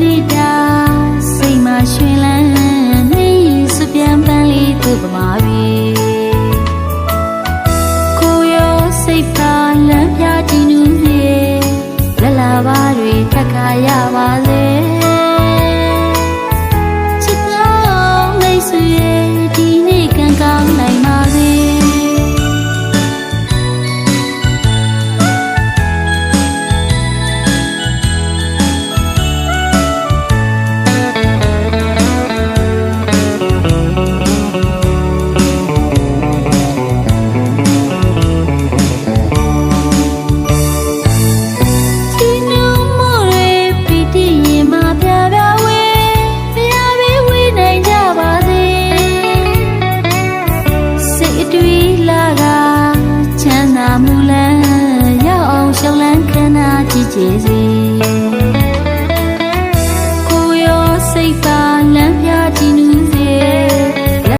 နေ့တာစိတ်မှာရှင်လန်းနေစပြန်ပန်းလေးသူ့ပမာပြီကိုရောစိတ်သာလမ်းပြတည်နူးလေလလာပါတွေတက်ခါရပါစေ 节日。